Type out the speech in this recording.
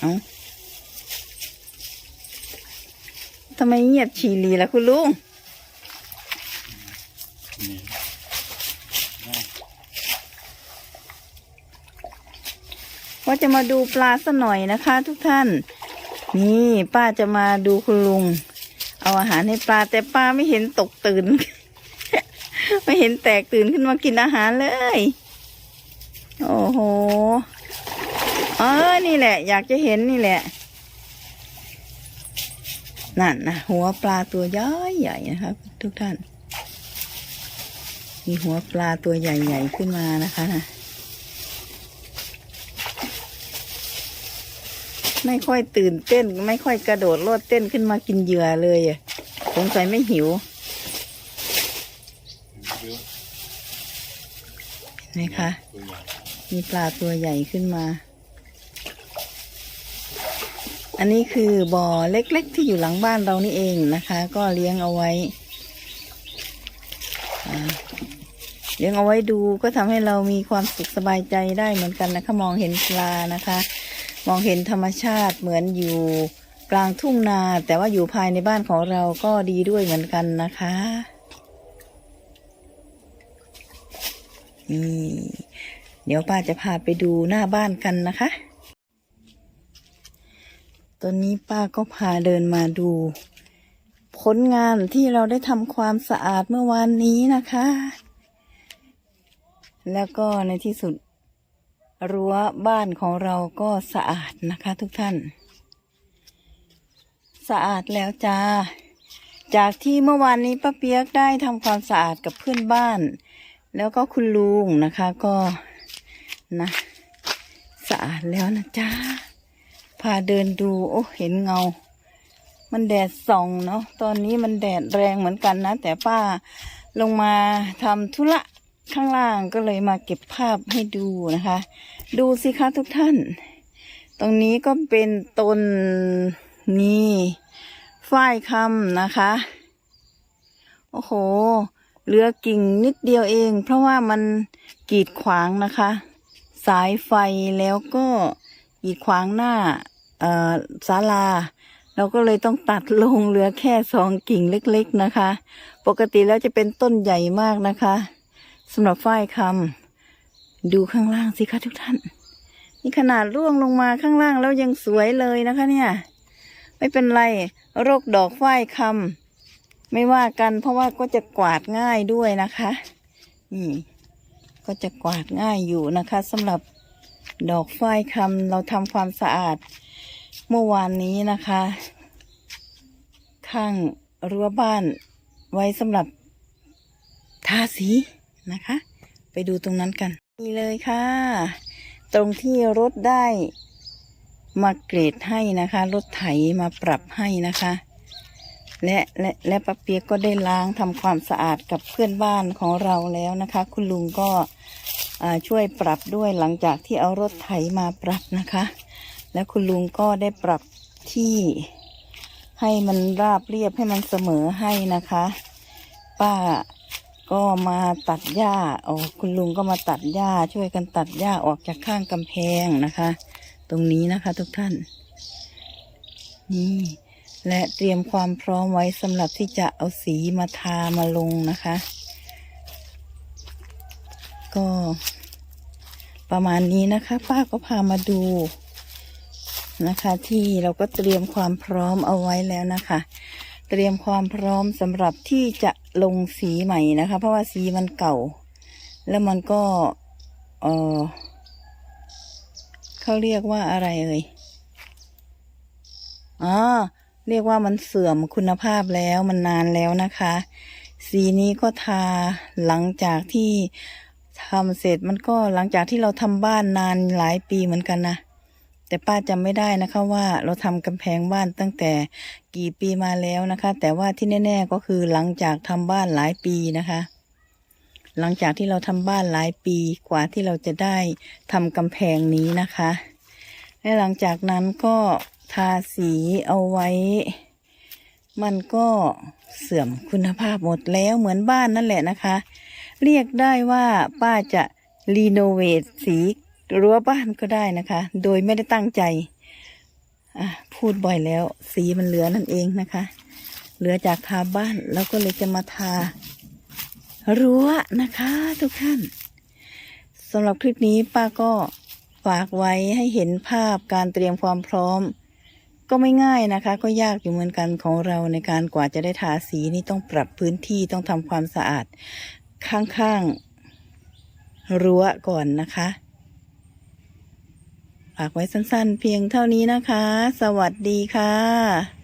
เอาทำไมเงียบฉี่ลีล่ะคุณลุงว่าจะมาดูปลาสักหน่อยนะคะ ทุกท่าน นี่ป้าจะมาดูคุณลุง เอาอาหารให้ปลาแต่ปลาไม่เห็นตกตื่น ไม่เห็นแตกตื่นขึ้นมากินอาหารเลย โอ้โห เออนี่แหละ อยากจะเห็นนี่แหละ นั่นนะหัวปลาตัวย้อยใหญ่นะครับ ทุกท่าน มีหัวปลาตัวใหญ่ๆขึ้นมานะคะนะไม่ค่อยตื่นเต้น ไม่ค่อยกระโดดโลดเต้นขึ้นมากินเหยื่อเลยอะสงสัยไม่หิวเยอะนะคะตัวใหญ่มีปลาตัวใหญ่ขึ้นมา อันนี้คือบ่อเล็กๆที่อยู่หลังบ้านเรานี่เองนะคะ ก็เลี้ยงเอาไว้เลี้ยงเอาไว้ดูก็ทำให้เรามีความสุขสบายใจได้เหมือนกันนะคะมองเห็นปลานะคะ มองเห็นธรรมชาติเหมือนอยู่กลางทุ่งนา แต่ว่าอยู่ภายในบ้านของเราก็ดีด้วยเหมือนกันนะคะนี่เดี๋ยวป้าจะพาไปดูหน้าบ้านกันนะคะ ตอนนี้ป้าก็พาเดินมาดู ผลงานที่เราได้ทำความสะอาดเมื่อวานนี้นะคะ แล้วก็ในที่สุด รั้วบ้านของเราก็สะอาดนะคะทุกท่าน สะอาดแล้วจ้า จากที่เมื่อวานนี้ป้าเปียกได้ทำความสะอาดกับเพื่อนบ้าน แล้วก็คุณลุงนะคะก็นะ สะอาดแล้วนะจ้า พาเดินดู โอ้ เห็นเงา มันแดดส่องเนาะ ตอนนี้มันแดดแรงเหมือนกันนะ แต่ป้าลงมาทำธุระข้างล่างก็เลยมาเก็บภาพให้ดูนะคะ ดูสิคะทุกท่าน ตรงนี้ก็เป็นต้นนี่ฝ้ายคำนะคะ โอ้โห เหลือกิ่งนิดเดียวเอง เพราะว่ามันกีดขวางนะคะ สายไฟแล้วก็กีดขวางหน้า ศาลา เราก็เลยต้องตัดลงเหลือแค่สองกิ่งเล็กๆนะคะ ปกติแล้วจะเป็นต้นใหญ่มากนะคะสำหรับฝ้ายคำดูข้างล่างสิคะทุกท่าน นี่ขนาดร่วงลงมาข้างล่างแล้วยังสวยเลยนะคะเนี่ย ไม่เป็นไรโรคดอกฝ้ายคำไม่ว่ากันเพราะว่าก็จะกวาดง่ายด้วยนะคะนี่ก็จะกวาดง่ายอยู่นะคะสำหรับดอกฝ้ายคำเราทำความสะอาด เมื่อวานนี้นะคะ ข้างรั้วบ้านไว้สำหรับทาสีนะคะ ไปดูตรงนั้นกัน นี่เลยค่ะ ตรงที่รถได้มาเกรดให้นะคะ รถไถมาปรับให้นะคะ และและและป้าเปียกก็ได้ล้างทำความสะอาดกับเพื่อนบ้านของเราแล้วนะคะ คุณลุงก็ช่วยปรับด้วยหลังจากที่เอารถไถมาปรับนะคะ และคุณลุงก็ได้ปรับที่ให้มันราบเรียบให้มันเสมอให้นะคะ ป้าก็มาตัดหญ้าออกคุณลุงก็มาตัดหญ้าช่วยกันตัดหญ้าออกจากข้างกำแพงนะคะ ตรงนี้นะคะทุกท่าน นี่ และเตรียมความพร้อมไว้สำหรับที่จะเอาสีมาทามาลงนะคะ ก็ประมาณนี้นะคะ ป้าก็พามาดู นะคะ ที่เราก็เตรียมความพร้อมเอาไว้แล้วนะคะ เตรียมความพร้อมสำหรับที่จะลงสีใหม่นะคะ เพราะว่าสีมันเก่า แล้วมันก็เออเขาเรียกว่าอะไรเอ่ยอ๋อเรียกว่ามันเสื่อมคุณภาพแล้วมันนานแล้วนะคะ สีนี้ก็ทาหลังจากที่ทำเสร็จมันก็หลังจากที่เราทำบ้านนานหลายปีเหมือนกันนะ แต่ป้าจำไม่ได้นะคะว่าเราทำกำแพงบ้านตั้งแต่กี่ปีมาแล้วนะคะ แต่ว่าที่แน่ ๆก็คือหลังจากทำบ้านหลายปีนะคะ หลังจากที่เราทำบ้านหลายปีกว่าที่เราจะได้ทำกำแพงนี้นะคะ และหลังจากนั้นก็ทาสีเอาไว้ มันก็เสื่อมคุณภาพหมดแล้วเหมือนบ้านนั่นแหละนะคะ เรียกได้ว่าป้าจะรีโนเวทสี รั้วบ้านก็ได้นะคะ โดยไม่ได้ตั้งใจพูดบ่อยแล้ว สีมันเหลือนั่นเองนะคะ เหลือจากทาบ้านแล้วก็เลยจะมาทา รั้วนะคะ ทุกท่านสำหรับคลิปนี้ป้าก็ฝากไว้ให้เห็นภาพการเตรียมความพร้อม ก็ไม่ง่ายนะคะ ก็ยากอยู่เหมือนกันของเราในการกว่าจะได้ทาสีนี่ต้องปรับพื้นที่ต้องทำความสะอาด ข้างๆรั้วก่อนนะคะ ฝากไว้สั้นๆ เพียงเท่านี้นะคะ สวัสดีค่ะ